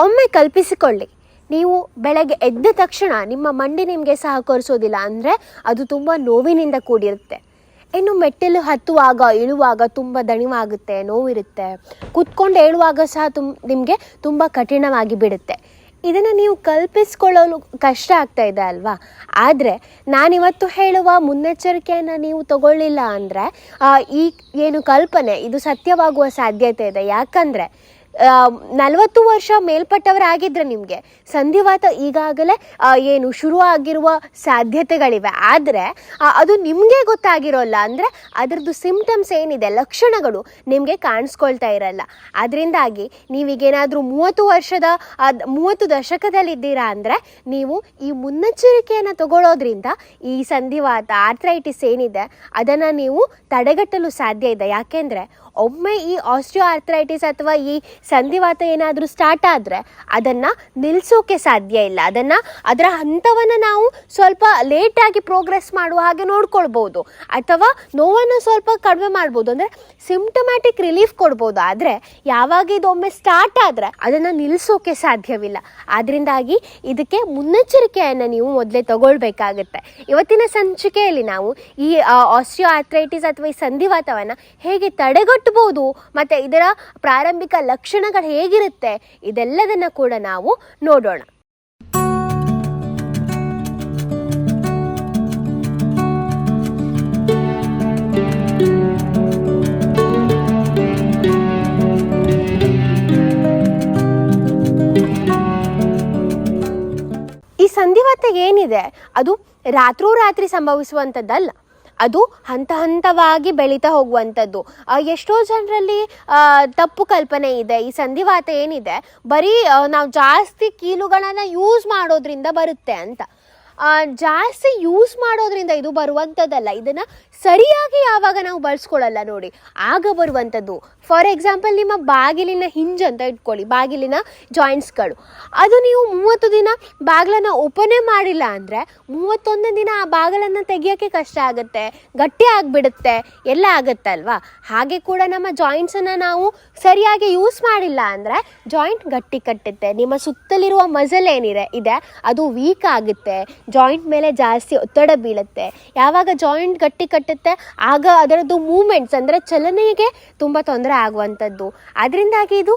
ಒಮ್ಮೆ ಕಲ್ಪಿಸಿಕೊಳ್ಳಿ. ನೀವು ಬೆಳಗ್ಗೆ ಎದ್ದ ತಕ್ಷಣ ನಿಮ್ಮ ಮಂಡಿ ನಿಮಗೆ ಸಹಕರಿಸೋದಿಲ್ಲ ಅಂದರೆ ಅದು ತುಂಬ ನೋವಿನಿಂದ ಕೂಡಿರುತ್ತೆ. ಇನ್ನು ಮೆಟ್ಟಿಲು ಹತ್ತುವಾಗ, ಇಳುವಾಗ ತುಂಬ ದಣಿವಾಗುತ್ತೆ, ನೋವಿರುತ್ತೆ. ಕುತ್ಕೊಂಡು ಏಳುವಾಗ ಸಹ ತುಮ್, ನಿಮಗೆ ತುಂಬ ಕಠಿಣವಾಗಿ ಬಿಡುತ್ತೆ. ಇದನ್ನು ನೀವು ಕಲ್ಪಿಸ್ಕೊಳ್ಳಲು ಕಷ್ಟ ಆಗ್ತಾ ಇದೆ ಅಲ್ವಾ? ಆದರೆ ನಾನಿವತ್ತು ಹೇಳುವ ಮುನ್ನೆಚ್ಚರಿಕೆಯನ್ನು ನೀವು ತಗೊಳ್ಳಿಲ್ಲ ಅಂದರೆ ಈ ಏನು ಕಲ್ಪನೆ, ಇದು ಸತ್ಯವಾಗುವ ಸಾಧ್ಯತೆ ಇದೆ. ಯಾಕಂದರೆ ನಲವತ್ತು ವರ್ಷ ಮೇಲ್ಪಟ್ಟವರಾಗಿದ್ರೆ ನಿಮಗೆ ಸಂಧಿವಾತ ಈಗಾಗಲೇ ಏನು ಶುರು ಆಗಿರುವ ಸಾಧ್ಯತೆಗಳಿವೆ. ಆದರೆ ಅದು ನಿಮಗೆ ಗೊತ್ತಾಗಿರೋಲ್ಲ ಅಂದರೆ ಅದರದ್ದು ಸಿಂಪ್ಟಮ್ಸ್ ಏನಿದೆ, ಲಕ್ಷಣಗಳು ನಿಮಗೆ ಕಾಣಿಸ್ಕೊಳ್ತಾ ಇರಲ್ಲ. ಅದರಿಂದಾಗಿ ನೀವೀಗೇನಾದರೂ ಮೂವತ್ತು ವರ್ಷದ ಮೂವತ್ತು ದಶಕದಲ್ಲಿದ್ದೀರಾ ಅಂದರೆ ನೀವು ಈ ಮುನ್ನೆಚ್ಚರಿಕೆಯನ್ನು ತಗೊಳ್ಳೋದ್ರಿಂದ ಈ ಸಂಧಿವಾತ ಆರ್ಥ್ರೈಟಿಸ್ ಏನಿದೆ, ಅದನ್ನು ನೀವು ತಡೆಗಟ್ಟಲು ಸಾಧ್ಯ ಇದೆ. ಯಾಕೆಂದರೆ ಒಮ್ಮೆ ಈ ಆಸ್ಟ್ರಿಯೋ ಆರ್ಥ್ರೈಟಿಸ್ ಅಥವಾ ಈ ಸಂಧಿವಾತ ಏನಾದರೂ ಸ್ಟಾರ್ಟ್ ಆದರೆ ಅದನ್ನು ನಿಲ್ಲಿಸೋಕೆ ಸಾಧ್ಯ ಇಲ್ಲ. ಅದನ್ನು ಅದರ ಹಂತವನ್ನು ನಾವು ಸ್ವಲ್ಪ ಲೇಟಾಗಿ ಪ್ರೋಗ್ರೆಸ್ ಮಾಡುವ ಹಾಗೆ ನೋಡ್ಕೊಳ್ಬೋದು. ಅಥವಾ ನೋವನ್ನು ಸ್ವಲ್ಪ ಕಡಿಮೆ ಮಾಡ್ಬೋದು. ಅಂದರೆ ಸಿಂಪ್ಟಮ್ಯಾಟಿಕ್ ರಿಲೀಫ್ ಕೊಡ್ಬೋದು. ಆದರೆ ಯಾವಾಗ ಇದು ಒಮ್ಮೆ ಸ್ಟಾರ್ಟ್ ಆದರೆ ಅದನ್ನು ನಿಲ್ಲಿಸೋಕೆ ಸಾಧ್ಯವಿಲ್ಲ. ಆದ್ದರಿಂದಾಗಿ ಇದಕ್ಕೆ ಮುನ್ನೆಚ್ಚರಿಕೆಯನ್ನು ನೀವು ಮೊದಲೇ ತಗೊಳ್ಬೇಕಾಗತ್ತೆ. ಇವತ್ತಿನ ಸಂಚಿಕೆಯಲ್ಲಿ ನಾವು ಈ ಆಸ್ಟ್ರಿಯೋ ಆಥ್ರೈಟಿಸ್ ಅಥವಾ ಈ ಸಂಧಿವಾತವನ್ನು ಹೇಗೆ ತಡೆಗಟ್ಟಬಹುದು ಮತ್ತು ಇದರ ಪ್ರಾರಂಭಿಕ ಲಕ್ಷಣಗಳು ಹೇಗಿರುತ್ತೆ? ಇದೆಲ್ಲದನ್ನು ಕೂಡ ನಾವು ನೋಡೋಣ. ಈ ಸಂಧಿವಾತ ಏನಿದೆ? ಅದು ರಾತ್ರೋರಾತ್ರಿ ಸಂಭವಿಸುವಂಥದ್ದಲ್ಲ ಅದು ಹಂತ ಹಂತವಾಗಿ ಬೆಳೀತಾ ಹೋಗುವಂಥದ್ದು. ಎಷ್ಟೋ ಜನರಲ್ಲಿ ತಪ್ಪು ಕಲ್ಪನೆ ಇದೆ. ಈ ಸಂಧಿವಾತ ಏನಿದೆ? ಬರೀ ನಾವು ಜಾಸ್ತಿ ಕೀಲುಗಳನ್ನು ಯೂಸ್ ಮಾಡೋದ್ರಿಂದ ಬರುತ್ತೆ ಅಂತ. ಜಾಸ್ತಿ ಯೂಸ್ ಮಾಡೋದ್ರಿಂದ ಇದು ಬರುವಂಥದ್ದಲ್ಲ. ಇದನ್ನು ಸರಿಯಾಗಿ ಯಾವಾಗ ನಾವು ಬಳಸ್ಕೊಳ್ಳಲ್ಲ ನೋಡಿ. ಆಗ ಬರುವಂಥದ್ದು ಫಾರ್ ಎಕ್ಸಾಂಪಲ್ ನಿಮ್ಮ ಬಾಗಿಲಿನ ಹಿಂಜ್ ಅಂತ ಇಟ್ಕೊಳ್ಳಿ, ಬಾಗಿಲಿನ ಜಾಯಿಂಟ್ಸ್ಗಳು ಅದು ನೀವು ಮೂವತ್ತು ದಿನ ಬಾಗಿಲನ್ನು ಓಪನೇ ಮಾಡಿಲ್ಲ ಅಂದರೆ, ಮೂವತ್ತೊಂದು ದಿನ ಆ ಬಾಗಿಲನ್ನು ತೆಗಿಯೋಕ್ಕೆ ಕಷ್ಟ ಆಗುತ್ತೆ, ಗಟ್ಟಿ ಆಗಿಬಿಡುತ್ತೆ, ಎಲ್ಲ ಆಗುತ್ತಲ್ವಾ? ಹಾಗೆ ಕೂಡ ನಮ್ಮ ಜಾಯಿಂಟ್ಸನ್ನು ನಾವು ಸರಿಯಾಗಿ ಯೂಸ್ ಮಾಡಿಲ್ಲ ಅಂದರೆ ಜಾಯಿಂಟ್ ಗಟ್ಟಿ ಕಟ್ಟುತ್ತೆ, ನಿಮ್ಮ ಸುತ್ತಲಿರುವ ಮಜಲ್ ಏನಿದೆ, ಇದೆ, ಅದು ವೀಕ್ ಆಗುತ್ತೆ ಜಾಯಿಂಟ್ ಮೇಲೆ ಜಾಸ್ತಿ ಒತ್ತಡ ಬೀಳುತ್ತೆ. ಯಾವಾಗ ಜಾಯಿಂಟ್ ಗಟ್ಟಿ ಕಟ್ಟುತ್ತೆ. ಆಗ ಅದರದ್ದು ಮೂಮೆಂಟ್ಸ್ ಅಂದರೆ ಚಲನೆಗೆ ತುಂಬ ತೊಂದರೆ ಆಗುವಂಥದ್ದು. ಅದರಿಂದಾಗಿ ಇದು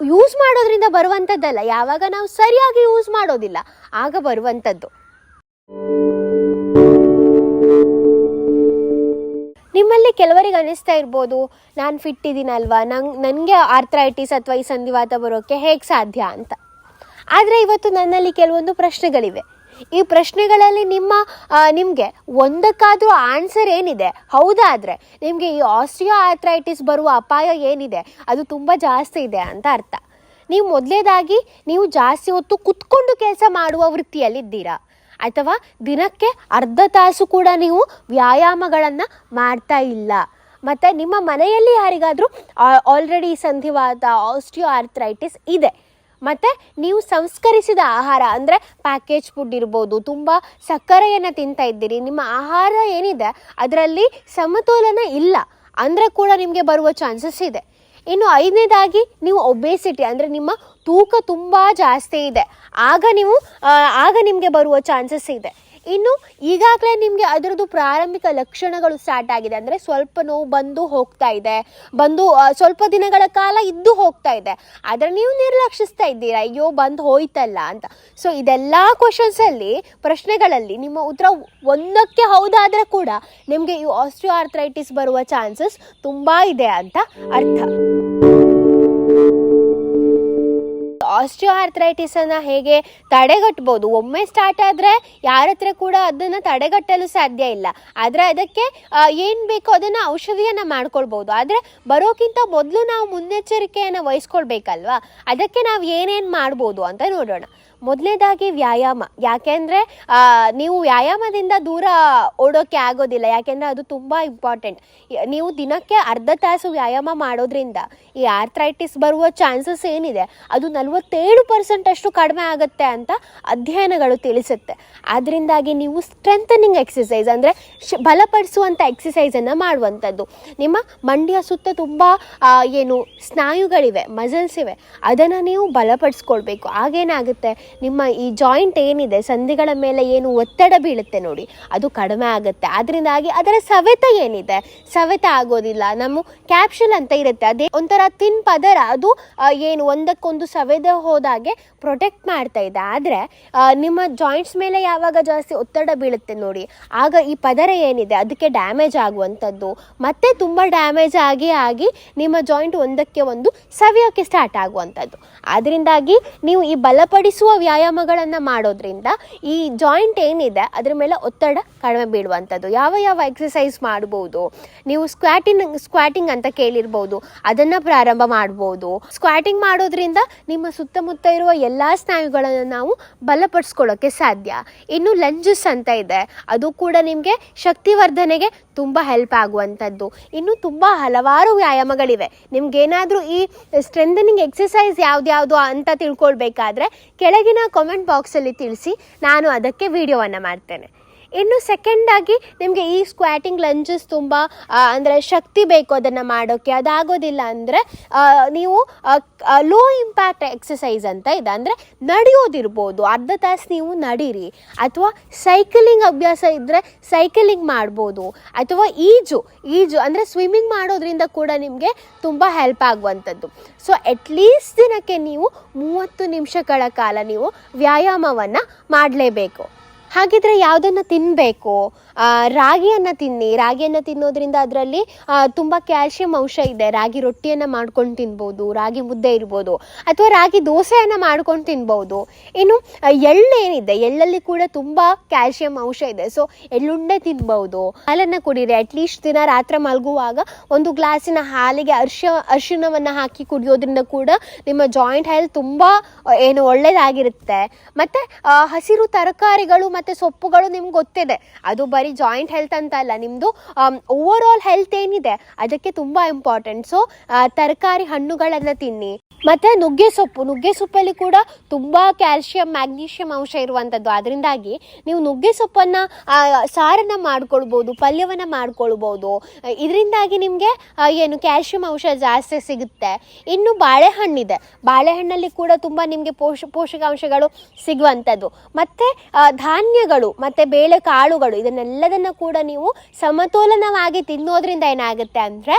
ಯೂಸ್ ಮಾಡೋದ್ರಿಂದ ಬರುವಂಥದ್ದಲ್ಲ. ಯಾವಾಗ ನಾವು ಸರಿಯಾಗಿ ಯೂಸ್ ಮಾಡೋದಿಲ್ಲ, ಆಗ ಬರುವಂಥದ್ದು. ನಿಮ್ಮಲ್ಲಿ ಕೆಲವರಿಗೆ ಅನಿಸ್ತಾ ಇರ್ಬೋದು, ನಾನು ಫಿಟ್ ಇದ್ದೀನಲ್ವಾ ನಂಗೆ, ನನಗೆ ಆರ್ಥ್ರೈಟಿಸ್ ಅಥವಾ ಈ ಸಂಧಿವಾತ ಬರೋಕ್ಕೆ ಹೇಗೆ ಸಾಧ್ಯ ಅಂತ. ಆದರೆ ಇವತ್ತು ನನ್ನಲ್ಲಿ ಕೆಲವೊಂದು ಪ್ರಶ್ನೆಗಳಿವೆ. ಈ ಪ್ರಶ್ನೆಗಳಲ್ಲಿ ನಿಮ್ಮ ನಿಮಗೆ ಒಂದಕ್ಕಾದರೂ ಆನ್ಸರ್ ಏನಿದೆ? ಹೌದಾದರೆ ನಿಮಗೆ ಈ ಆಸ್ಟ್ರಿಯೋ ಆರ್ಥ್ರೈಟಿಸ್ ಬರುವ ಅಪಾಯ ಏನಿದೆ? ಅದು ತುಂಬ ಜಾಸ್ತಿ ಇದೆ ಅಂತ ಅರ್ಥ. ನೀವು ಮೊದಲೇದಾಗಿ ನೀವು ಜಾಸ್ತಿ ಹೊತ್ತು ಕುತ್ಕೊಂಡು ಕೆಲಸ ಮಾಡುವ ವೃತ್ತಿಯಲ್ಲಿದ್ದೀರಾ? ಅಥವಾ ದಿನಕ್ಕೆ ಅರ್ಧ ತಾಸು ಕೂಡ ನೀವು ವ್ಯಾಯಾಮಗಳನ್ನು ಮಾಡ್ತಾ ಇಲ್ಲ? ಮತ್ತು ನಿಮ್ಮ ಮನೆಯಲ್ಲಿ ಯಾರಿಗಾದರೂ ಆಲ್ರೆಡಿ ಸಂಧಿವಾತ ಆಸ್ಟಿಯೋ ಆರ್ಥ್ರೈಟಿಸ್ ಇದೆ. ಮತ್ತು ನೀವು ಸಂಸ್ಕರಿಸಿದ ಆಹಾರ, ಅಂದರೆ ಪ್ಯಾಕೇಜ್ ಫುಡ್ ಇರ್ಬೋದು, ತುಂಬ ಸಕ್ಕರೆಯನ್ನು ತಿಂತಾ ಇದ್ದೀರಿ, ನಿಮ್ಮ ಆಹಾರ ಏನಿದೆ, ಅದರಲ್ಲಿ ಸಮತೋಲನ ಇಲ್ಲ, ಅಂದರೆ ಕೂಡ ನಿಮಗೆ ಬರುವ ಚಾನ್ಸಸ್ ಇದೆ. ಇನ್ನು ಐದನೇದಾಗಿ, ನೀವು ಒಬೇಸಿಟಿ ಅಂದರೆ ನಿಮ್ಮ ತೂಕ ತುಂಬ ಜಾಸ್ತಿ ಇದೆ. ಆಗ ನೀವು ಆಗ ನಿಮಗೆ ಬರುವ ಚಾನ್ಸಸ್ ಇದೆ. ಇನ್ನು ಈಗಾಗಲೇ ನಿಮಗೆ ಅದರದ್ದು ಪ್ರಾರಂಭಿಕ ಲಕ್ಷಣಗಳು ಸ್ಟಾರ್ಟ್ ಆಗಿದೆ. ಅಂದರೆ ಸ್ವಲ್ಪ ನೋವು ಬಂದು ಹೋಗ್ತಾ ಇದೆ. ಬಂದು ಸ್ವಲ್ಪ ದಿನಗಳ ಕಾಲ ಇದ್ದು ಹೋಗ್ತಾ ಇದೆ. ಆದರೆ ನೀವು ನಿರ್ಲಕ್ಷಿಸ್ತಾ ಇದ್ದೀರಾ? ಅಯ್ಯೋ, ಬಂದು ಹೋಯ್ತಲ್ಲ ಅಂತ. ಸೊ ಇದೆಲ್ಲ ಕ್ವಶನ್ಸಲ್ಲಿ ಪ್ರಶ್ನೆಗಳಲ್ಲಿ ನಿಮ್ಮ ಉತ್ತರ ಒಂದಕ್ಕೆ ಹೌದಾದರೆ ಕೂಡ ನಿಮಗೆ ಈ ಆಸ್ಟ್ರಿಯೋ ಆರ್ಥ್ರೈಟಿಸ್ ಬರುವ ಚಾನ್ಸಸ್ ತುಂಬ ಇದೆ ಅಂತ ಅರ್ಥ. ಆಸ್ಟಿಯೋ ಆರ್ಥ್ರೈಟಿಸನ್ನು ಹೇಗೆ ತಡೆಗಟ್ಬೋದು? ಒಮ್ಮೆ ಸ್ಟಾರ್ಟ್ ಆದರೆ ಯಾರ ಹತ್ರ ಕೂಡ ಅದನ್ನು ತಡೆಗಟ್ಟಲು ಸಾಧ್ಯ ಇಲ್ಲ. ಆದರೆ ಅದಕ್ಕೆ ಏನು ಬೇಕೋ ಅದನ್ನು ಔಷಧಿಯನ್ನು ಮಾಡ್ಕೊಳ್ಬೋದು. ಆದರೆ ಬರೋಕ್ಕಿಂತ ಮೊದಲು ನಾವು ಮುನ್ನೆಚ್ಚರಿಕೆಯನ್ನು ವಹಿಸ್ಕೊಳ್ಬೇಕಲ್ವಾ? ಅದಕ್ಕೆ ನಾವು ಏನೇನು ಮಾಡ್ಬೋದು ಅಂತ ನೋಡೋಣ. ಮೊದಲನೇದಾಗಿ ವ್ಯಾಯಾಮ. ಯಾಕೆಂದರೆ ನೀವು ವ್ಯಾಯಾಮದಿಂದ ದೂರ ಓಡೋಕ್ಕೆ ಆಗೋದಿಲ್ಲ. ಯಾಕೆಂದರೆ ಅದು ತುಂಬ ಇಂಪಾರ್ಟೆಂಟ್ ನೀವು ದಿನಕ್ಕೆ ಅರ್ಧ ತಾಸು ವ್ಯಾಯಾಮ ಮಾಡೋದ್ರಿಂದ ಈ ಆರ್ಥ್ರೈಟಿಸ್ ಬರುವ ಚಾನ್ಸಸ್ ಏನಿದೆ? ಅದು ನಲವತ್ತೇಳು ಪರ್ಸೆಂಟ್ ಅಷ್ಟು ಕಡಿಮೆ ಆಗುತ್ತೆ ಅಂತ ಅಧ್ಯಯನಗಳು ತಿಳಿಸುತ್ತೆ. ಅದರಿಂದಾಗಿ ನೀವು ಸ್ಟ್ರೆಂಥನಿಂಗ್ ಎಕ್ಸಸೈಸ್ ಅಂದರೆ ಶ ಬಲಪಡಿಸುವಂಥ ಎಕ್ಸಸೈಸನ್ನು ಮಾಡುವಂಥದ್ದು. ನಿಮ್ಮ ಮಂಡಿಯ ಸುತ್ತ ತುಂಬ ಏನು ಸ್ನಾಯುಗಳಿವೆ ಮಸಲ್ಸ್ ಇವೆ. ಅದನ್ನು ನೀವು ಬಲಪಡಿಸ್ಕೊಳ್ಬೇಕು. ಆಗೇನಾಗುತ್ತೆ ನಿಮ್ಮ ಈ ಜಾಯಿಂಟ್ ಏನಿದೆ, ಸಂಧಿಗಳ ಮೇಲೆ ಏನು ಒತ್ತಡ ಬೀಳುತ್ತೆ ನೋಡಿ, ಅದು ಕಡಿಮೆ ಆಗುತ್ತೆ. ಅದರಿಂದಾಗಿ ಅದರ ಸವೆತ ಏನಿದೆ? ಸವೆತ ಆಗೋದಿಲ್ಲ. ನಮ್ಮ ಕ್ಯಾಪ್ಸುಲ್ ಅಂತ ಇರುತ್ತೆ. ಅದೇ ಒಂಥರ ತಿನ್ ಪದರ, ಅದು ಏನು ಒಂದಕ್ಕೊಂದು ಸವೆದ ಹೋದಾಗೆ ಪ್ರೊಟೆಕ್ಟ್ ಮಾಡ್ತಾ ಇದೆ. ಆದರೆ ನಿಮ್ಮ ಜಾಯಿಂಟ್ಸ್ ಮೇಲೆ ಯಾವಾಗ ಜಾಸ್ತಿ ಒತ್ತಡ ಬೀಳುತ್ತೆ ನೋಡಿ, ಆಗ ಈ ಪದರ ಏನಿದೆ, ಅದಕ್ಕೆ ಡ್ಯಾಮೇಜ್ ಆಗುವಂಥದ್ದು. ಮತ್ತೆ ತುಂಬ ಡ್ಯಾಮೇಜ್ ಆಗಿ ಆಗಿ ನಿಮ್ಮ ಜಾಯಿಂಟ್ ಒಂದಕ್ಕೆ ಒಂದು ಸವಿಯೋಕ್ಕೆ ಸ್ಟಾರ್ಟ್ ಆಗುವಂಥದ್ದು. ಅದರಿಂದಾಗಿ ನೀವು ಈ ಬಲಪಡಿಸುವ ವ್ಯಾಯಾಮಗಳನ್ನು ಮಾಡೋದ್ರಿಂದ ಈ ಜಾಯಿಂಟ್ ಏನಿದೆ, ಅದ್ರ ಮೇಲೆ ಒತ್ತಡ ಕಡಿಮೆ ಬೀಳುವಂಥದ್ದು. ಯಾವ ಯಾವ ಎಕ್ಸಸೈಸ್ ಮಾಡ್ಬೋದು, ನೀವು ಸ್ಕ್ವಾಟಿಂಗ್ ಸ್ಕ್ವಾಟಿಂಗ್ ಅಂತ ಕೇಳಿರ್ಬೋದು, ಅದನ್ನು ಪ್ರಾರಂಭ ಮಾಡ್ಬೋದು. ಸ್ಕ್ವಾಟಿಂಗ್ ಮಾಡೋದ್ರಿಂದ ನಿಮ್ಮ ಸುತ್ತಮುತ್ತ ಇರುವ ಎಲ್ಲ ಸ್ನಾಯುಗಳನ್ನು ನಾವು ಬಲಪಡಿಸ್ಕೊಳ್ಳೋಕ್ಕೆ ಸಾಧ್ಯ. ಇನ್ನು ಲಂಜಸ್ ಅಂತ ಇದೆ, ಅದು ಕೂಡ ನಿಮಗೆ ಶಕ್ತಿವರ್ಧನೆಗೆ ತುಂಬ ಹೆಲ್ಪ್ ಆಗುವಂಥದ್ದು. ಇನ್ನು ತುಂಬ ಹಲವಾರು ವ್ಯಾಯಾಮಗಳಿವೆ. ನಿಮ್ಗೇನಾದರೂ ಈ ಸ್ಟ್ರೆಂಥನಿಂಗ್ ಎಕ್ಸಸೈಸ್ ಯಾವ್ದ್ಯಾವುದು ಅಂತ ತಿಳ್ಕೊಳ್ಬೇಕಾದ್ರೆ, ಕೆಳಗಿನ ಕಾಮೆಂಟ್ ಬಾಕ್ಸಲ್ಲಿ ತಿಳಿಸಿ ನಾನು ಅದಕ್ಕೆ ವಿಡಿಯೋವನ್ನು ಮಾಡ್ತೇನೆ. ಇನ್ನು ಸೆಕೆಂಡಾಗಿ ನಿಮಗೆ ಈ ಸ್ಕ್ವಾಟಿಂಗ್ ಲಂಜಸ್ ತುಂಬ ಅಂದರೆ ಶಕ್ತಿ ಬೇಕು ಅದನ್ನು ಮಾಡೋಕ್ಕೆ ಅದಾಗೋದಿಲ್ಲ ಅಂದರೆ ನೀವು ಲೋ ಇಂಪ್ಯಾಕ್ಟ್ ಎಕ್ಸಸೈಸ್ ಅಂತ ಇದೆ. ಅಂದರೆ ನಡೆಯೋದಿರ್ಬೋದು. ಅರ್ಧ ತಾಸು ನೀವು ನಡೀರಿ. ಅಥವಾ ಸೈಕಲಿಂಗ್ ಅಭ್ಯಾಸ ಇದ್ದರೆ ಸೈಕಲಿಂಗ್ ಮಾಡ್ಬೋದು. ಅಥವಾ ಈಜು ಈಜು, ಅಂದರೆ ಸ್ವಿಮ್ಮಿಂಗ್ ಮಾಡೋದ್ರಿಂದ ಕೂಡ ನಿಮಗೆ ತುಂಬ ಹೆಲ್ಪ್ ಆಗುವಂಥದ್ದು. ಸೊ ಅಟ್ಲೀಸ್ಟ್ ದಿನಕ್ಕೆ ನೀವು ಮೂವತ್ತು ನಿಮಿಷಗಳ ಕಾಲ ನೀವು ವ್ಯಾಯಾಮವನ್ನು ಮಾಡಲೇಬೇಕು. ಹಾಗಿದ್ರೆ ಯಾವುದನ್ನು ತಿನ್ನಬೇಕು ರಾಗಿಯನ್ನು ತಿನ್ನಿ. ರಾಗಿಯನ್ನು ತಿನ್ನೋದ್ರಿಂದ ಅದರಲ್ಲಿ ತುಂಬ ಕ್ಯಾಲ್ಶಿಯಂ ಅಂಶ ಇದೆ. ರಾಗಿ ರೊಟ್ಟಿಯನ್ನು ಮಾಡ್ಕೊಂಡು ತಿನ್ಬೋದು, ರಾಗಿ ಮುದ್ದೆ ಇರ್ಬೋದು, ಅಥವಾ ರಾಗಿ ದೋಸೆಯನ್ನು ಮಾಡ್ಕೊಂಡು ತಿನ್ಬೋದು. ಇನ್ನು ಎಳ್ಳೇನಿದೆ ಎಳ್ಳಲ್ಲಿ ಕೂಡ ತುಂಬ ಕ್ಯಾಲ್ಶಿಯಂ ಅಂಶ ಇದೆ. ಸೊ, ಎಳ್ಳುಂಡೆ ತಿನ್ಬೋದು. ಹಾಲನ್ನು ಕುಡೀರಿ. ಅಟ್ಲೀಸ್ಟ್ ದಿನ ರಾತ್ರಿ ಮಲಗುವಾಗ ಒಂದು ಗ್ಲಾಸಿನ ಹಾಲಿಗೆ ಅರ್ಶ, ಅರಿಶಿಣವನ್ನು ಹಾಕಿ ಕುಡಿಯೋದ್ರಿಂದ ಕೂಡ ನಿಮ್ಮ ಜಾಯಿಂಟ್ ಹೆಲ್ತ್ ತುಂಬ ಏನು ಒಳ್ಳೆಯದಾಗಿರುತ್ತೆ ಮತ್ತು ಹಸಿರು ತರಕಾರಿಗಳು ಮತ್ತು ಸೊಪ್ಪುಗಳು ನಿಮ್ಗೆ ಗೊತ್ತಿದೆ. ಅದು ಬರೀ ಜಾಯಿಂಟ್ ಹೆಲ್ತ್ ಅಂತ ಅಲ್ಲ ನಿಮ್ಮದು ಓವರ್ ಆಲ್ ಹೆಲ್ತ್ ಏನಿದೆ? ಅದಕ್ಕೆ ತುಂಬ ಇಂಪಾರ್ಟೆಂಟ್ ಸೊ ತರಕಾರಿ ಹಣ್ಣುಗಳನ್ನು ತಿನ್ನಿ. ಮತ್ತು ನುಗ್ಗೆ ಸೊಪ್ಪು. ನುಗ್ಗೆ ಸೊಪ್ಪಲ್ಲಿ ಕೂಡ ತುಂಬ ಕ್ಯಾಲ್ಶಿಯಂ ಮ್ಯಾಗ್ನೀಷಿಯಂ ಅಂಶ ಇರುವಂಥದ್ದು ಅದರಿಂದಾಗಿ ನೀವು ನುಗ್ಗೆ ಸೊಪ್ಪನ್ನು ಸಾರನ್ನು ಮಾಡ್ಕೊಳ್ಬೋದು, ಪಲ್ಯವನ್ನು ಮಾಡ್ಕೊಳ್ಬೋದು. ಇದರಿಂದಾಗಿ ನಿಮಗೆ ಏನು ಕ್ಯಾಲ್ಶಿಯಂ ಅಂಶ ಜಾಸ್ತಿ ಸಿಗುತ್ತೆ. ಇನ್ನು ಬಾಳೆಹಣ್ಣಿದೆ. ಬಾಳೆಹಣ್ಣಲ್ಲಿ ಕೂಡ ತುಂಬ ನಿಮಗೆ ಪೋಷ, ಪೋಷಕಾಂಶಗಳು ಸಿಗುವಂಥದ್ದು ಮತ್ತು ಧಾನ್ಯಗಳು, ಮತ್ತು ಬೇಳೆ ಕಾಳುಗಳು ಇದನ್ನೆಲ್ಲದನ್ನು ಕೂಡ ನೀವು ಸಮತೋಲನವಾಗಿ ತಿನ್ನೋದ್ರಿಂದ ಏನಾಗುತ್ತೆ ಅಂದರೆ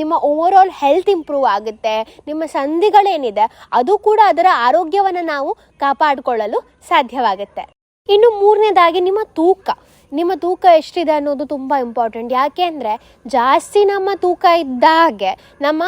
ನಿಮ್ಮ ಓವರ್ ಆಲ್ ಹೆಲ್ತ್ ಇಂಪ್ರೂವ್ ಆಗುತ್ತೆ. ನಿಮ್ಮ ಸಂಧಿಗಳೇನಿದೆ ಅದು ಕೂಡ ಅದರ ಆರೋಗ್ಯವನ್ನು ನಾವು ಕಾಪಾಡಿಕೊಳ್ಳಲು ಸಾಧ್ಯವಾಗುತ್ತೆ. ಇನ್ನು ಮೂರನೇದಾಗಿ ನಿಮ್ಮ ತೂಕ. ನಿಮ್ಮ ತೂಕ ಎಷ್ಟಿದೆ ಅನ್ನೋದು ತುಂಬ ಇಂಪಾರ್ಟೆಂಟ್ ಯಾಕೆ ಅಂದರೆ, ಜಾಸ್ತಿ ನಮ್ಮ ತೂಕ ಇದ್ದಾಗೆ, ನಮ್ಮ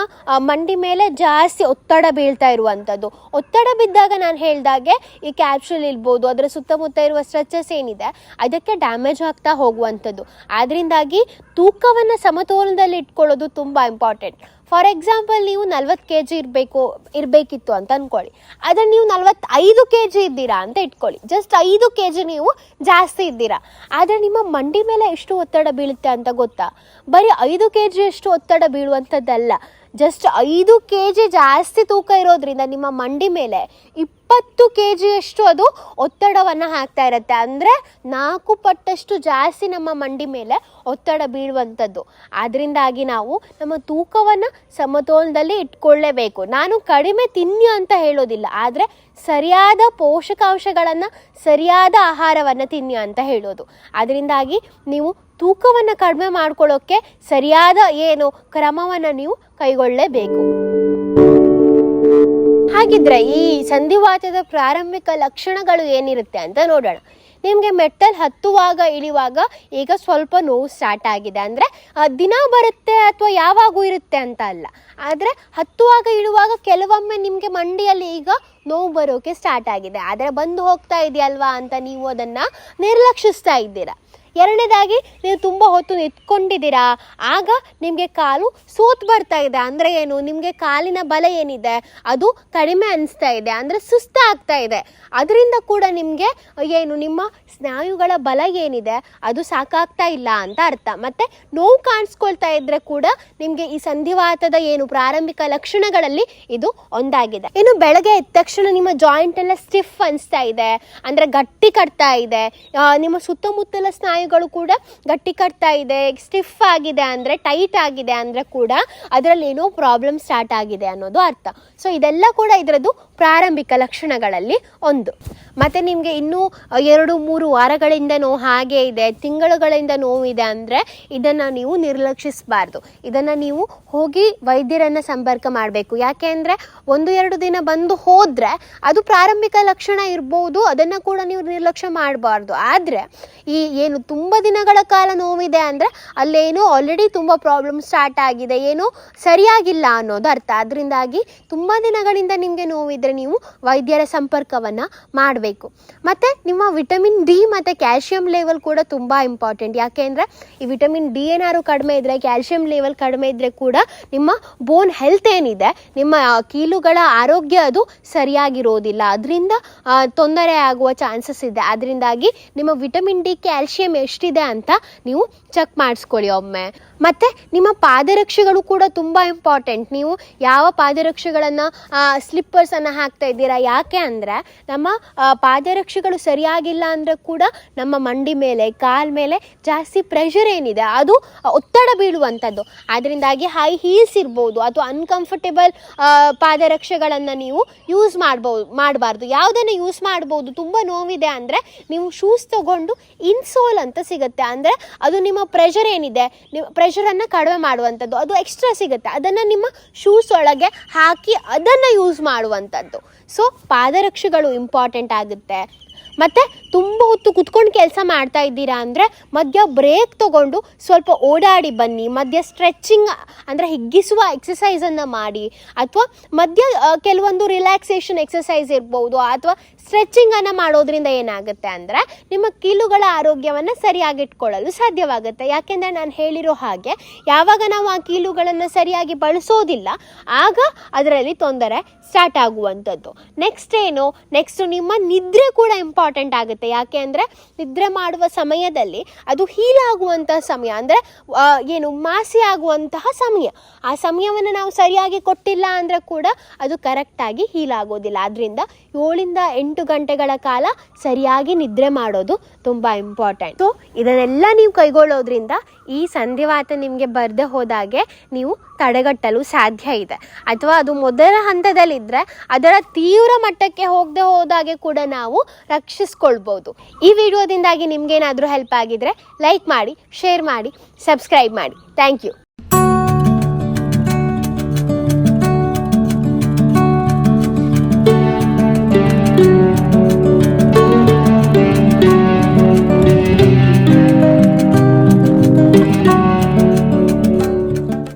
ಮಂಡಿ ಮೇಲೆ ಜಾಸ್ತಿ ಒತ್ತಡ ಬೀಳ್ತಾ ಇರುವಂಥದ್ದು ಒತ್ತಡ ಬಿದ್ದಾಗ ನಾನು ಹೇಳಿದಾಗೆ, ಈ ಕ್ಯಾಪ್ಸುಲ್ ಇರ್ಬೋದು, ಅದರ ಸುತ್ತಮುತ್ತ ಇರುವ ಸ್ಟ್ರೆಚಸ್ ಏನಿದೆ, ಅದಕ್ಕೆ ಡ್ಯಾಮೇಜ್ ಆಗ್ತಾ ಹೋಗುವಂಥದ್ದು ಆದ್ದರಿಂದಾಗಿ ತೂಕವನ್ನು ಸಮತೋಲನದಲ್ಲಿ ಇಟ್ಕೊಳ್ಳೋದು ತುಂಬ ಇಂಪಾರ್ಟೆಂಟ್ ಫಾರ್ ಎಕ್ಸಾಂಪಲ್ ನೀವು ನಲ್ವತ್ತು ಕೆ ಜಿ ಇರಬೇಕು, ಇರಬೇಕಿತ್ತು ಅಂತ ಅಂದ್ಕೊಳ್ಳಿ ಆದರೆ ನೀವು ನಲ್ವತ್ತೈದು ಕೆ ಜಿ ಇದ್ದೀರಾ ಅಂತ ಇಟ್ಕೊಳ್ಳಿ. ಜಸ್ಟ್ ಐದು ಕೆ ಜಿ ನೀವು ಜಾಸ್ತಿ ಇದ್ದೀರಾ. ಆದರೆ ನಿಮ್ಮ ಮಂಡಿ ಮೇಲೆ ಎಷ್ಟು ಒತ್ತಡ ಬೀಳುತ್ತೆ ಅಂತ ಗೊತ್ತಾ? ಬರೀ ಐದು ಕೆ ಜಿಯಷ್ಟು ಒತ್ತಡ ಬೀಳುವಂಥದ್ದಲ್ಲ. ಜಸ್ಟ್ ಐದು ಕೆ ಜಿ ಜಾಸ್ತಿ ತೂಕ ಇರೋದ್ರಿಂದ ನಿಮ್ಮ ಮಂಡಿ ಮೇಲೆ ಇಪ್ಪತ್ತು ಕೆ ಜಿಯಷ್ಟು ಅದು ಒತ್ತಡವನ್ನು ಹಾಕ್ತಾ ಇರುತ್ತೆ. ಅಂದರೆ ನಾಲ್ಕು ಪಟ್ಟಷ್ಟು ಜಾಸ್ತಿ ನಮ್ಮ ಮಂಡಿ ಮೇಲೆ ಒತ್ತಡ ಬೀಳುವಂಥದ್ದು. ಅದರಿಂದಾಗಿ ನಾವು ನಮ್ಮ ತೂಕವನ್ನು ಸಮತೋಲನದಲ್ಲಿ ಇಟ್ಕೊಳ್ಳೇಬೇಕು. ನಾನು ಕಡಿಮೆ ತಿನ್ನಿ ಅಂತ ಹೇಳೋದಿಲ್ಲ, ಆದರೆ ಸರಿಯಾದ ಪೋಷಕಾಂಶಗಳನ್ನು, ಸರಿಯಾದ ಆಹಾರವನ್ನು ತಿನ್ನಿ ಅಂತ ಹೇಳೋದು. ಅದರಿಂದಾಗಿ ನೀವು ತೂಕವನ್ನು ಕಡಿಮೆ ಮಾಡ್ಕೊಳ್ಳೋಕ್ಕೆ ಸರಿಯಾದ ಏನು ಕ್ರಮವನ್ನು ನೀವು ಕೈಗೊಳ್ಳಲೇಬೇಕು ಹಾಗಿದ್ರೆ ಈ ಸಂಧಿವಾತದ ಪ್ರಾರಂಭಿಕ ಲಕ್ಷಣಗಳು ಏನಿರುತ್ತೆ ಅಂತ ನೋಡೋಣ. ನಿಮಗೆ ಮೆಟ್ಟಲ್ ಹತ್ತುವಾಗ, ಇಳಿವಾಗ ಈಗ ಸ್ವಲ್ಪ ನೋವು ಸ್ಟಾರ್ಟ್ ಆಗಿದೆ. ಅಂದರೆ ದಿನ ಬರುತ್ತೆ ಅಥವಾ ಯಾವಾಗೂ ಇರುತ್ತೆ ಅಂತ ಅಲ್ಲ. ಆದರೆ, ಹತ್ತುವಾಗ, ಇಳುವಾಗ ಕೆಲವೊಮ್ಮೆ ನಿಮಗೆ ಮಂಡಿಯಲ್ಲಿ ಈಗ ನೋವು ಬರೋಕೆ ಸ್ಟಾರ್ಟ್ ಆಗಿದೆ. ಆದರೆ ಬಂದು ಹೋಗ್ತಾ ಇದೆಯಲ್ವಾ ಅಂತ ನೀವು ಅದನ್ನು ನಿರ್ಲಕ್ಷಿಸ್ತಾ ಇದ್ದೀರಾ? ಎರಡನೇದಾಗಿ, ನೀವು ತುಂಬ ಹೊತ್ತು ನಿಂತ್ಕೊಂಡಿದ್ದೀರಾ? ಆಗ ನಿಮಗೆ ಕಾಲು ಸೋತ್ ಬರ್ತಾ ಇದೆ. ಅಂದರೆ ಏನು? ನಿಮಗೆ ಕಾಲಿನ ಬಲ ಏನಿದೆ? ಅದು ಕಡಿಮೆ ಅನಿಸ್ತಾ ಇದೆ. ಅಂದರೆ ಸುಸ್ತಾಗ್ತಾ ಇದೆ. ಅದರಿಂದ ಕೂಡ ನಿಮಗೆ, ಏನು, ನಿಮ್ಮ ಸ್ನಾಯುಗಳ ಬಲ ಏನಿದೆ? ಅದು ಸಾಕಾಗ್ತಾ ಇಲ್ಲ ಅಂತ ಅರ್ಥ. ಮತ್ತು ನೋವು ಕಾಣಿಸ್ಕೊಳ್ತಾ ಇದ್ದರೆ ಕೂಡ ನಿಮಗೆ ಈ ಸಂಧಿವಾತದ ಏನು ಪ್ರಾರಂಭಿಕ ಲಕ್ಷಣಗಳಲ್ಲಿ ಇದು ಒಂದಾಗಿದೆ. ಇನ್ನು ಬೆಳಗ್ಗೆ ಎದ್ದ ತಕ್ಷಣ ನಿಮ್ಮ ಜಾಯಿಂಟ್ ಎಲ್ಲ ಸ್ಟಿಫ್ ಅನಿಸ್ತಾ ಇದೆ. ಅಂದರೆ ಗಟ್ಟಿ ಕಟ್ತಾ ಇದೆ. ನಿಮ್ಮ ಸುತ್ತಮುತ್ತಲ ಸ್ನಾಯುಗಳು ಕೂಡ ಗಟ್ಟಿ ಕಟ್ತಾ ಇದೆ. ಸ್ಟಿಫ್ ಆಗಿದೆ ಅಂದರೆ ಟೈಟ್ ಆಗಿದೆ ಅಂದರೆ ಕೂಡ ಅದರಲ್ಲಿ ಏನೋ ಪ್ರಾಬ್ಲಮ್ ಸ್ಟಾರ್ಟ್ ಆಗಿದೆ ಅನ್ನೋದು ಅರ್ಥ. ಸೊ ಇದೆಲ್ಲ ಕೂಡ ಇದರದ್ದು ಪ್ರಾರಂಭಿಕ ಲಕ್ಷಣಗಳಲ್ಲಿ ಒಂದು. ಮತ್ತು ನಿಮಗೆ ಇನ್ನೂ ಎರಡು, ಮೂರು ವಾರಗಳಿಂದ ನೋವು ಹಾಗೆ ಇದೆ, ತಿಂಗಳುಗಳಿಂದ ನೋವಿದೆ ಅಂದರೆ ಇದನ್ನು ನೀವು ನಿರ್ಲಕ್ಷಿಸಬಾರ್ದು. ಇದನ್ನು ನೀವು ಹೋಗಿ ವೈದ್ಯರನ್ನು ಸಂಪರ್ಕ ಮಾಡಬೇಕು. ಯಾಕೆ ಅಂದರೆ ಒಂದು, ಎರಡು ದಿನ ಬಂದು ಹೋದರೆ ಅದು ಪ್ರಾರಂಭಿಕ ಲಕ್ಷಣ ಇರ್ಬೋದು, ಅದನ್ನು ಕೂಡ ನೀವು ನಿರ್ಲಕ್ಷ್ಯ ಮಾಡಬಾರ್ದು. ಆದರೆ ಈ ಏನು ತುಂಬ ದಿನಗಳ ಕಾಲ ನೋವಿದೆ ಅಂದರೆ ಅಲ್ಲೇನು ಆಲ್ರೆಡಿ ತುಂಬ ಪ್ರಾಬ್ಲಮ್ ಸ್ಟಾರ್ಟ್ ಆಗಿದೆ, ಏನು ಸರಿಯಾಗಿಲ್ಲ ಅನ್ನೋದು ಅರ್ಥ. ಅದರಿಂದಾಗಿ ತುಂಬ ದಿನಗಳಿಂದ ನಿಮಗೆ ನೋವಿದ್ರೆ ನೀವು ವೈದ್ಯರ ಸಂಪರ್ಕವನ್ನು ಮಾಡಬೇಕು. ಮತ್ತು ನಿಮ್ಮ ವಿಟಮಿನ್ ಡಿ ಮತ್ತು ಕ್ಯಾಲ್ಶಿಯಂ ಲೆವೆಲ್ ಕೂಡ ತುಂಬ ಇಂಪಾರ್ಟೆಂಟ್ ಯಾಕೆಂದರೆ ಈ ವಿಟಮಿನ್ ಡಿ ಏನಾದ್ರು ಕಡಿಮೆ ಇದ್ದರೆ ಕ್ಯಾಲ್ಶಿಯಂ ಲೆವೆಲ್ ಕಡಿಮೆ ಇದ್ದರೆ ಕೂಡ ನಿಮ್ಮ ಬೋನ್ ಹೆಲ್ತ್ ಏನಿದೆ, ನಿಮ್ಮ ಕೀಲುಗಳ ಆರೋಗ್ಯ ಅದು ಸರಿಯಾಗಿರೋದಿಲ್ಲ. ಅದರಿಂದ ತೊಂದರೆ ಆಗುವ ಚಾನ್ಸಸ್ ಇದೆ. ಅದರಿಂದಾಗಿ ನಿಮ್ಮ ವಿಟಮಿನ್ ಡಿ, ಕ್ಯಾಲ್ಶಿಯಂ ಎಷ್ಟಿದೆ ಅಂತ ನೀವು ಚೆಕ್ ಮಾಡಿಸ್ಕೊಳ್ಳಿ ಒಮ್ಮೆ. ಮತ್ತು ನಿಮ್ಮ ಪಾದರಕ್ಷೆಗಳು ಕೂಡ ತುಂಬ ಇಂಪಾರ್ಟೆಂಟ್ ನೀವು ಯಾವ ಪಾದರಕ್ಷೆಗಳನ್ನು ಸ್ಲಿಪ್ಪರ್ಸನ್ನು ಹಾಕ್ತಾ ಇದ್ದೀರಾ? ಯಾಕೆ ಅಂದರೆ ನಮ್ಮ ಪಾದರಕ್ಷೆಗಳು ಸರಿಯಾಗಿಲ್ಲ ಅಂದರೆ ಕೂಡ ನಮ್ಮ ಮಂಡಿ ಮೇಲೆ, ಕಾಲ್ ಮೇಲೆ ಜಾಸ್ತಿ ಪ್ರೆಷರ್ ಏನಿದೆ, ಅದು ಒತ್ತಡ ಬೀಳುವಂಥದ್ದು. ಅದರಿಂದಾಗಿ ಹೈ ಹೀಲ್ಸ್ ಇರ್ಬೋದು ಅಥವಾ ಅನ್ಕಂಫರ್ಟೇಬಲ್ ಪಾದರಕ್ಷೆಗಳನ್ನು ನೀವು ಯೂಸ್ ಮಾಡ್ಬೋದು, ಮಾಡಬಾರ್ದು. ಯಾವುದನ್ನು ಯೂಸ್ ಮಾಡ್ಬೋದು, ತುಂಬ ನೋವಿದೆ ಅಂದರೆ ನೀವು ಶೂಸ್ ತಗೊಂಡು ಇನ್ಸೋಲ್ ಅಂತ ಸಿಗುತ್ತೆ. ಅಂದರೆ ಅದು ನಿಮ್ಮ ಪ್ರೆಷರ್ ಏನಿದೆ ನೀವು ಪ್ರೆಷರನ್ನು ಕಡಿಮೆ ಮಾಡುವಂಥದ್ದು. ಅದು ಎಕ್ಸ್ಟ್ರಾ ಸಿಗುತ್ತೆ. ಅದನ್ನು ನಿಮ್ಮ ಶೂಸ್ ಒಳಗೆ ಹಾಕಿ ಅದನ್ನು ಯೂಸ್ ಮಾಡುವಂಥದ್ದು. ಸೊ ಪಾದರಕ್ಷೆಗಳು ಇಂಪಾರ್ಟೆಂಟ್ ಆಗುತ್ತೆ. ಮತ್ತು ತುಂಬ ಹೊತ್ತು ಕುತ್ಕೊಂಡು ಕೆಲಸ ಮಾಡ್ತಾ ಇದ್ದೀರಾ ಅಂದರೆ ಮಧ್ಯ ಬ್ರೇಕ್ ತಗೊಂಡು ಸ್ವಲ್ಪ ಓಡಾಡಿ ಬನ್ನಿ, ಮಧ್ಯ ಸ್ಟ್ರೆಚ್ಚಿಂಗ್ ಅಂದರೆ ಹಿಗ್ಗಿಸುವ ಎಕ್ಸಸೈಸನ್ನು ಮಾಡಿ, ಅಥವಾ ಮಧ್ಯ ಕೆಲವೊಂದು ರಿಲ್ಯಾಕ್ಸೇಷನ್ ಎಕ್ಸಸೈಸ್ ಇರ್ಬೋದು, ಅಥವಾ ಸ್ಟ್ರೆಚ್ಚಿಂಗನ್ನು ಮಾಡೋದ್ರಿಂದ ಏನಾಗುತ್ತೆ ಅಂದರೆ ನಿಮ್ಮ ಕೀಲುಗಳ ಆರೋಗ್ಯವನ್ನು ಸರಿಯಾಗಿ ಇಟ್ಕೊಳ್ಳಲು ಸಾಧ್ಯವಾಗುತ್ತೆ. ಯಾಕೆಂದರೆ ನಾನು ಹೇಳಿರೋ ಹಾಗೆ ಯಾವಾಗ ನಾವು ಆ ಕೀಲುಗಳನ್ನು ಸರಿಯಾಗಿ ಬಳಸೋದಿಲ್ಲ, ಆಗ ಅದರಲ್ಲಿ ತೊಂದರೆ ಸ್ಟಾರ್ಟ್ ಆಗುವಂಥದ್ದು. ನೆಕ್ಸ್ಟ್ ಏನು? ನೆಕ್ಸ್ಟ್ ನಿಮ್ಮ ನಿದ್ರೆ ಕೂಡ ಇಂಪಾರ್ಟೆಂಟ್ ಆಗುತ್ತೆ. ಯಾಕೆ ಅಂದರೆ ನಿದ್ರೆ ಮಾಡುವ ಸಮಯದಲ್ಲಿ ಅದು ಹೀಲ್ ಆಗುವಂತಹ ಸಮಯ. ಅಂದರೆ ಏನು ಮಾಸಿ ಆಗುವಂತಹ ಸಮಯ. ಆ ಸಮಯವನ್ನು ನಾವು ಸರಿಯಾಗಿ ಕೊಟ್ಟಿಲ್ಲ ಅಂದರೆ ಕೂಡ ಅದು ಕರೆಕ್ಟಾಗಿ ಹೀಲ್ ಆಗೋದಿಲ್ಲ. ಆದ್ದರಿಂದ ಏಳಿಂದ ಎಂಟು ಗಂಟೆಗಳ ಕಾಲ ಸರಿಯಾಗಿ ನಿದ್ರೆ ಮಾಡೋದು ತುಂಬ ಇಂಪಾರ್ಟೆಂಟ್ ಸೊ ಇದನ್ನೆಲ್ಲ ನೀವು ಕೈಗೊಳ್ಳೋದ್ರಿಂದ ಈ ಸಂಧಿವಾತ ನಿಮಗೆ ಬರದೆ ಹೋದಾಗೆ ನೀವು ತಡೆಗಟ್ಟಲು ಸಾಧ್ಯ ಇದೆ. ಅಥವಾ ಅದು ಮೊದಲ ಹಂತದಲ್ಲಿದ್ದರೆ ಅದರ ತೀವ್ರ ಮಟ್ಟಕ್ಕೆ ಹೋಗದೆ ಹೋದಾಗೆ ಕೂಡ ನಾವು ರಕ್ಷಿಸ್ಕೊಳ್ಬೋದು ಈ ವಿಡಿಯೋದಿಂದಾಗಿ ನಿಮಗೇನಾದರೂ ಹೆಲ್ಪ್ ಆಗಿದ್ರೆ ಲೈಕ್ ಮಾಡಿ ಶೇರ್ ಮಾಡಿ ಸಬ್ಸ್ಕ್ರೈಬ್ ಮಾಡಿ. Thank you